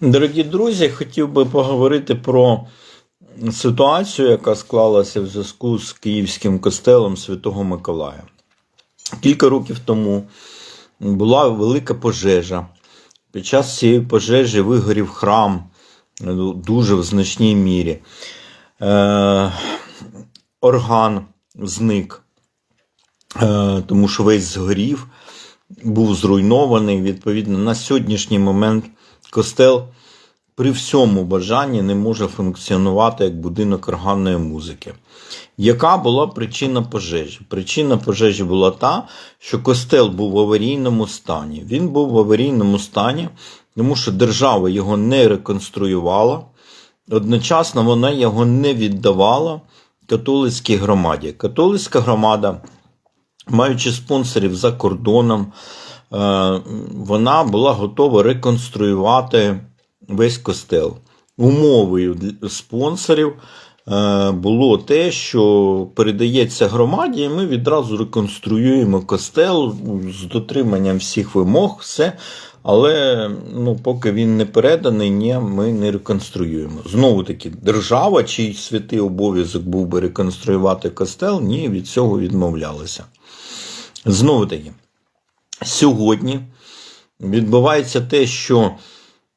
Дорогі друзі, хотів би поговорити про ситуацію, яка склалася в зв'язку з Київським костелом Святого Миколая. Кілька років тому була велика пожежа. Під час цієї пожежі вигорів храм дуже в значній мірі. Е, орган зник, е, тому що весь згорів, був зруйнований. Відповідно, на сьогоднішній момент костел при всьому бажанні не може функціонувати як будинок органної музики. Яка була причина пожежі? Причина пожежі була та, що костел був в аварійному стані. Він був в аварійному стані, тому що держава його не реконструювала. Одночасно вона його не віддавала католицькій громаді. Католицька громада, маючи спонсорів за кордоном, е, вона була готова реконструювати весь костел. Умовою спонсорів е, було те, що передається громаді, і ми відразу реконструюємо костел з дотриманням всіх вимог, все. Але ну, поки він не переданий, ні, ми не реконструюємо. Знову таки, держава, чий святий обов'язок був би реконструювати костел, ні, від цього відмовлялися. Знову таки, сьогодні відбувається те, що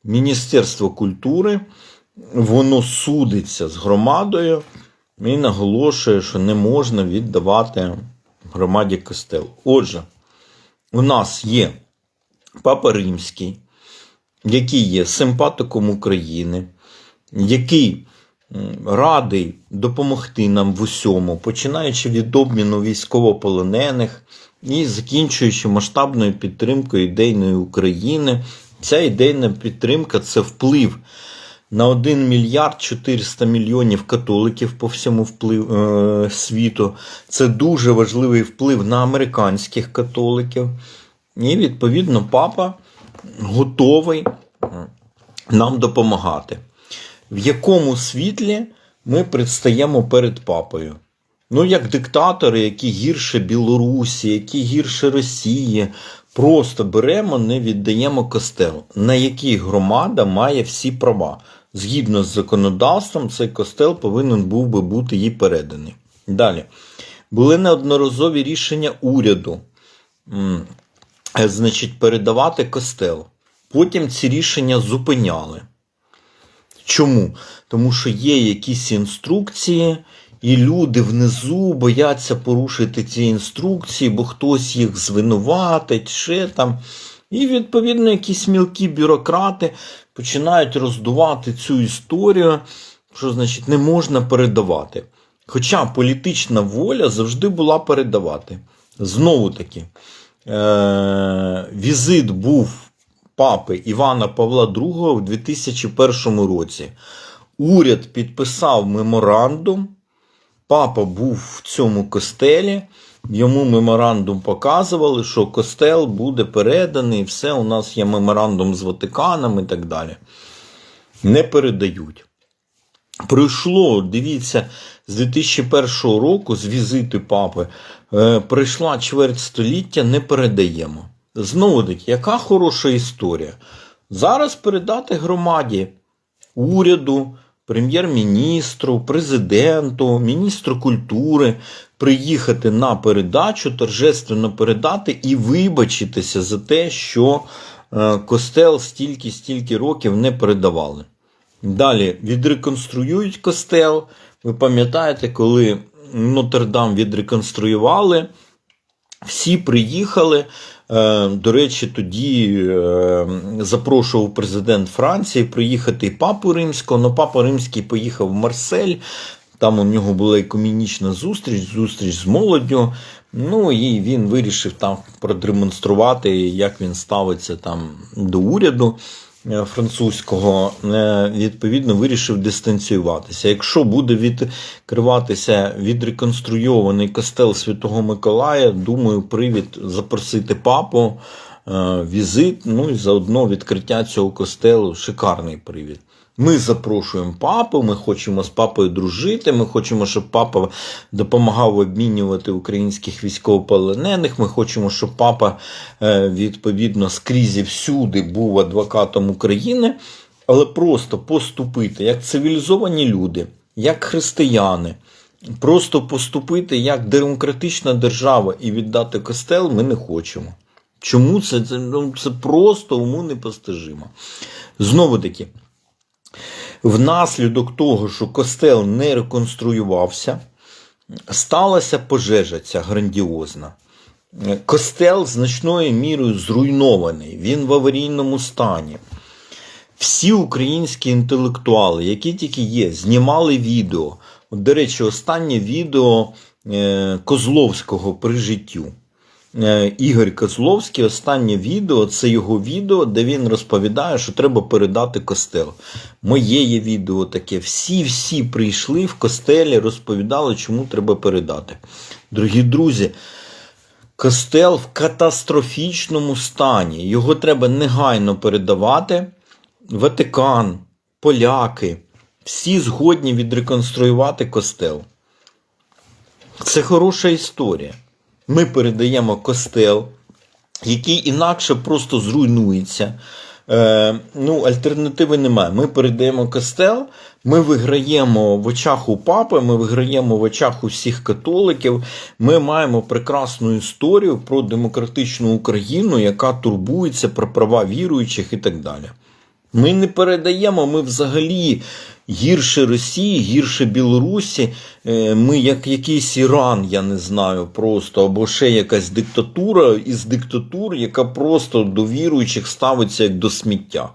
Міністерство культури воно судиться з громадою і наголошує, що не можна віддавати громаді костел. Отже, у нас є Папа Римський, який є симпатиком України, який радий допомогти нам в усьому, починаючи від обміну військовополонених і закінчуючи масштабною підтримкою ідейної України. Ця ідейна підтримка це вплив на 1 мільярд 400 мільйонів католиків по всьому вплив, е, світу. Це дуже важливий вплив на американських католиків. І, відповідно, папа готовий нам допомагати. В якому світлі ми предстаємо перед папою? Ну, як диктатори, які гірше Білорусі, які гірше Росії, просто беремо, не віддаємо костел, на який громада має всі права. Згідно з законодавством, цей костел повинен був би бути їй переданий. Далі. Були неодноразові рішення уряду, е, значить, передавати костел. Потім ці рішення зупиняли. Чому? Тому що є якісь інструкції, і люди внизу бояться порушити ці інструкції, бо хтось їх звинуватить, ще там. І, відповідно, якісь мілкі бюрократи починають роздувати цю історію, що значить не можна передавати. Хоча політична воля завжди була передавати. Знову таки, е- візит був папи Івана Павла II в 2001 році. Уряд підписав меморандум. Папа був в цьому костелі, йому меморандум показували, що костел буде переданий, все, у нас є меморандум з Ватиканом і так далі. Не передають. Пройшло, дивіться, з 2001 року, з візиту папи, е, пройшла чверть століття, не передаємо. Знову таки, яка хороша історія. Зараз передати громаді, уряду, прем'єр-міністру, президенту, міністру культури приїхати на передачу, торжественно передати і вибачитися за те, що е, костел стільки-стільки років не передавали. Далі відреконструюють костел. Ви пам'ятаєте, коли Нотр-Дам відреконструювали, всі приїхали. Е, До речі, тоді е, запрошував президент Франції приїхати папу римського, але папа римський поїхав в Марсель. Там у нього була екомінічна зустріч, зустріч з молоддю. Ну і він вирішив там продемонструвати, як він ставиться там до уряду французького. Е, Відповідно, вирішив дистанціюватися. Якщо буде відкриватися відреконструйований костел Святого Миколая, думаю, привід запросити папу. е, Візит, ну і заодно відкриття цього костелу шикарний привід. Ми запрошуємо папу, ми хочемо з папою дружити, ми хочемо, щоб папа допомагав обмінювати українських військовополонених. Ми хочемо, щоб папа е, відповідно скрізь і всюди був адвокатом України. але просто поступити як цивілізовані люди, як християни, просто поступити як демократична держава і віддати костел ми не хочемо. Чому це? Це, ну, це просто уму непостижимо. Знову таки, внаслідок того, що костел не реконструювався, сталася пожежа ця грандіозна. Костел значною мірою зруйнований, він в аварійному стані. Всі українські інтелектуали, які тільки є, знімали відео. До речі, останнє відео е, Козловського при життю. Е, Ігор Козловський, останнє відео це його відео, де він розповідає, що треба передати костел. Моє є відео таке. Всі-всі прийшли в костелі, розповідали, чому треба передати. Дорогі друзі, костел в катастрофічному стані. Його треба негайно передавати. Ватикан, поляки, всі згодні відреконструювати костел. Це хороша історія. Ми передаємо костел, який інакше просто зруйнується. Е, ну, альтернативи немає. Ми передаємо костел, ми виграємо в очах у папи, ми виграємо в очах у всіх католиків. Ми маємо прекрасну історію про демократичну Україну, яка турбується про права віруючих і так далі. Ми не передаємо, ми взагалі гірше Росії, гірше Білорусі. Е, Ми як якийсь Іран, я не знаю, просто або ще якась диктатура із диктатур, яка просто до віруючих ставиться як до сміття.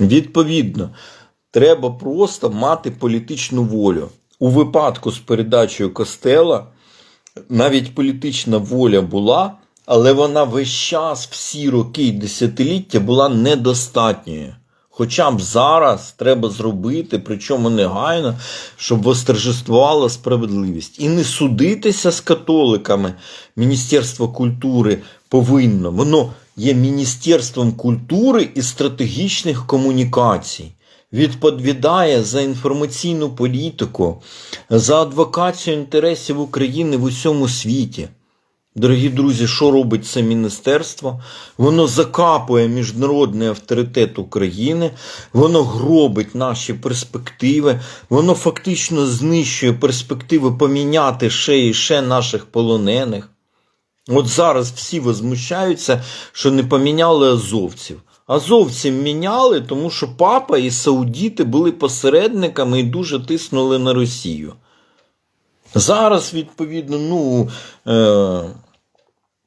Відповідно, треба просто мати політичну волю. У випадку з передачею костела навіть політична воля була, але вона весь час, всі роки і десятиліття була недостатньою. Хоча б зараз треба зробити, причому негайно, щоб восторжествувала справедливість. І не судитися з католиками. Міністерство культури повинно. Воно є Міністерством культури і стратегічних комунікацій. Відповідає за інформаційну політику, за адвокацію інтересів України в усьому світі. Дорогі друзі, що робить це міністерство? Воно закапує міжнародний авторитет України, воно гробить наші перспективи, воно фактично знищує перспективи поміняти ще і ще наших полонених. От зараз всі возмущаються, що не поміняли азовців. Азовців міняли, тому що папа і саудіти були посередниками і дуже тиснули на Росію. Зараз, відповідно, ну. Е-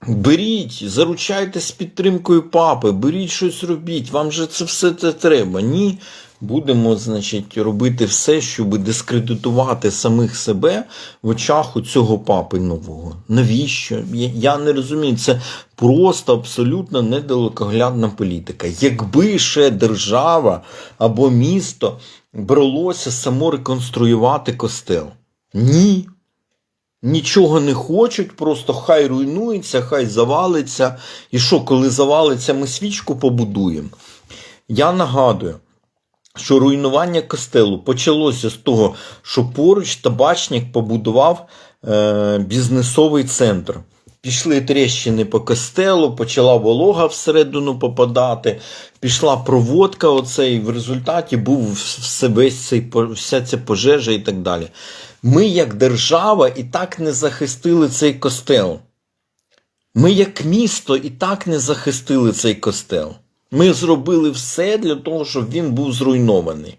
Беріть, заручайтесь підтримкою папи, беріть щось робіть, вам же це все це треба. Ні. Будемо, значить, робити все, щоб дискредитувати самих себе в очах у цього папи нового. Навіщо? Я, не розумію, це просто абсолютно недалекоглядна політика. Якби ще держава або місто бралося само реконструювати костел. Ні. Нічого не хочуть, просто хай руйнується, хай завалиться. І що, коли завалиться, ми свічку побудуємо. Я нагадую, що руйнування костелу почалося з того, що поруч табачник побудував е, бізнесовий центр. Пішли тріщини по костелу, почала волога всередину попадати, пішла проводка, оцей, в результаті був все, весь цей, вся ця пожежа і так далі. Ми, як держава, і так не захистили цей костел. Ми, як місто, і так не захистили цей костел. Ми зробили все для того, щоб він був зруйнований.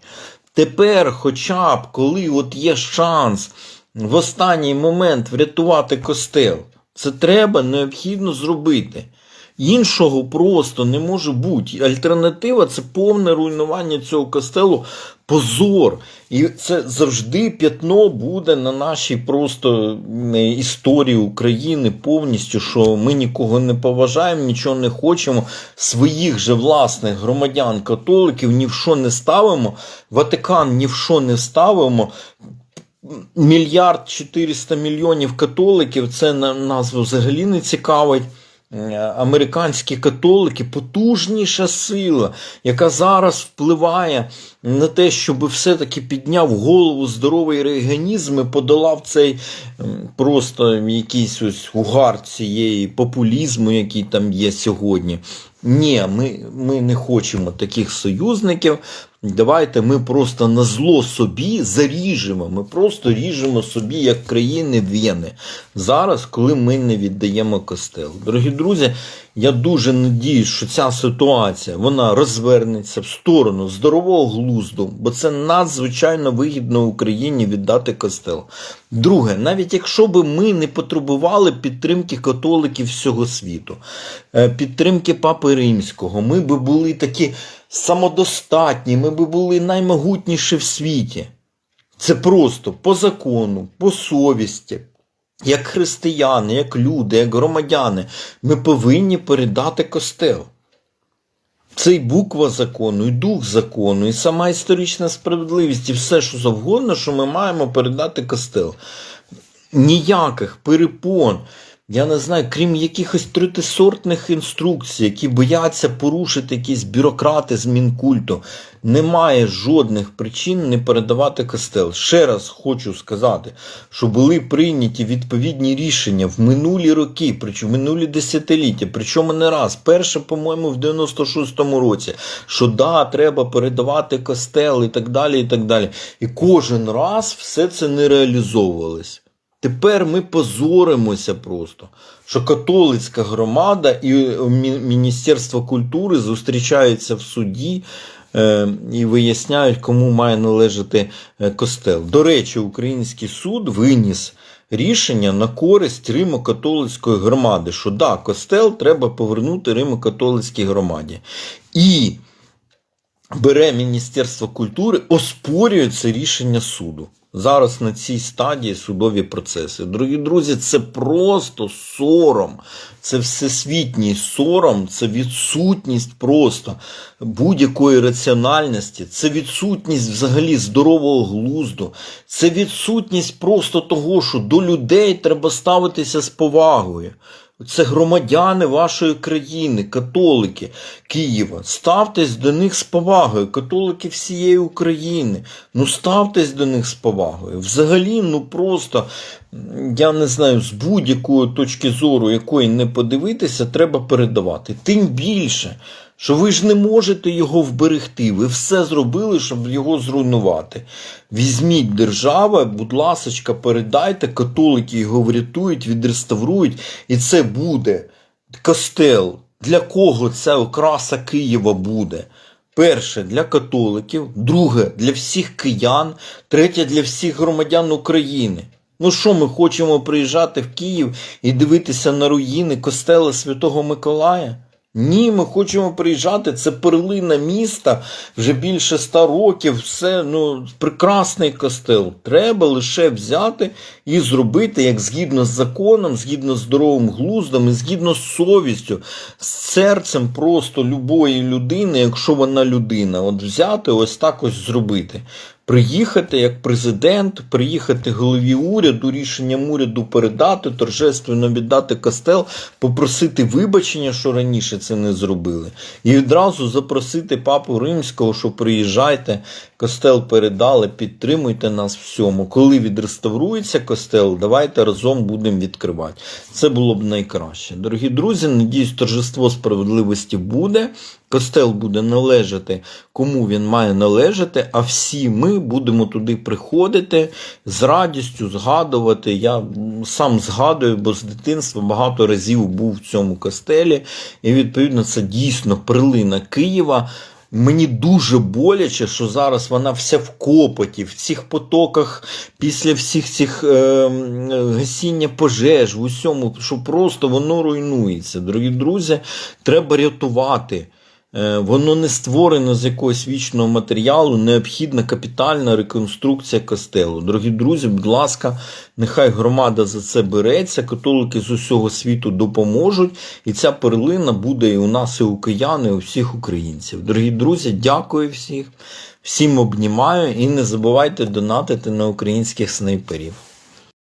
Тепер, хоча б коли от є шанс в останній момент врятувати костел, це треба необхідно зробити. Іншого просто не може бути. Альтернатива це повне руйнування цього костелу, позор. І це завжди п'ятно буде на нашій просто історії України повністю, що ми нікого не поважаємо, нічого не хочемо. Своїх же власних громадян-католиків ні в що не ставимо, Ватикан ні в що не ставимо. Мільярд 400 мільйонів католиків це нас взагалі не цікавить. Американські католики потужніша сила, яка зараз впливає на те, щоб все-таки підняв голову здоровий регіонізм і подолав цей просто якийсь ось угар цієї популізму, який там є сьогодні. Ні, ми, ми не хочемо таких союзників. Давайте ми просто на зло собі заріжемо. Ми просто ріжемо собі як країни вени. Зараз, коли ми не віддаємо костел. Дорогі друзі, я дуже надіюсь, що ця ситуація вона розвернеться в сторону здорового глузду, бо це надзвичайно вигідно Україні віддати костел. Друге, навіть якщо би ми не потребували підтримки католиків всього світу, е, підтримки Папи Римського, ми би були такі самодостатні, ми би були наймогутніші в світі. Це просто по закону, по совісті. Як християни, як люди, як громадяни, ми повинні передати костел. Це і буква закону, і дух закону, і сама історична справедливість, і все, що завгодно, що ми маємо передати костел. Ніяких перепон, я не знаю, крім якихось третисортних інструкцій, які бояться порушити якісь бюрократи з Мінкульту, немає жодних причин не передавати костел. Ще раз хочу сказати, що були прийняті відповідні рішення в минулі роки, причому минулі десятиліття, причому не раз. Перше, по-моєму, в 96-му році, що да, треба передавати костел і так далі. І так далі. І кожен раз все це не реалізовувалось. Тепер ми позоримося просто, що католицька громада і е, Міністерство культури зустрічаються в суді е, і виясняють, кому має належати е, костел. До речі, український суд виніс рішення на користь Римо-католицької громади, що да, костел треба повернути Римо-католицькій громаді. І бере Міністерство культури, оспорює це рішення суду. Зараз на цій стадії судові процеси. Дорогі друзі, це просто сором, це всесвітній сором, це відсутність просто будь-якої раціональності, це відсутність взагалі здорового глузду, це відсутність просто того, що до людей треба ставитися з повагою. Це громадяни вашої країни, католики Києва. Ставтесь до них з повагою, католики всієї України. Ну ставтесь до них з повагою. Взагалі, ну просто, я не знаю, з будь-якої точки зору, якої не подивитися, треба передавати. Тим більше, що ви ж не можете його вберегти. Ви все зробили, щоб його зруйнувати. Візьміть держава, будь ласочка, передайте, католики його врятують, відреставрують, і це буде костел. Для кого ця окраса Києва буде? Перше для католиків, друге для всіх киян, третє для всіх громадян України. Ну що, ми хочемо приїжджати в Київ і дивитися на руїни костела Святого Миколая? Ні, ми хочемо приїжджати. Це перлина міста вже більше ста років. Все ну прекрасний костел. Треба лише взяти і зробити як згідно з законом, згідно з здоровим глуздом і згідно з совістю, з серцем просто любої людини, якщо вона людина, от взяти ось так ось зробити. Приїхати як президент, приїхати голові уряду, рішенням уряду передати, торжественно віддати костел, попросити вибачення, що раніше це не зробили, і відразу запросити папу римського, що приїжджайте, костел передали, підтримуйте нас всьому. Коли відреставрується костел, давайте разом будемо відкривати. Це було б найкраще. Дорогі друзі, надіюсь, торжество справедливості буде. Костел буде належати, кому він має належати, а всі ми будемо туди приходити з радістю згадувати. Я сам згадую, бо з дитинства багато разів був в цьому костелі, і відповідно це дійсно перлина Києва. Мені дуже боляче, що зараз вона вся в копоті, в цих потоках, після всіх цих е, гасіння пожеж, в усьому, що просто воно руйнується. Дорогі друзі, треба рятувати. Е, Воно не створено з якогось вічного матеріалу, необхідна капітальна реконструкція костелу. Дорогі друзі, будь ласка, нехай громада за це береться, католики з усього світу допоможуть, і ця перлина буде і у нас, і у киян, і у всіх українців. Дорогі друзі, дякую всіх, всім обнімаю і не забувайте донатити на українських снайперів.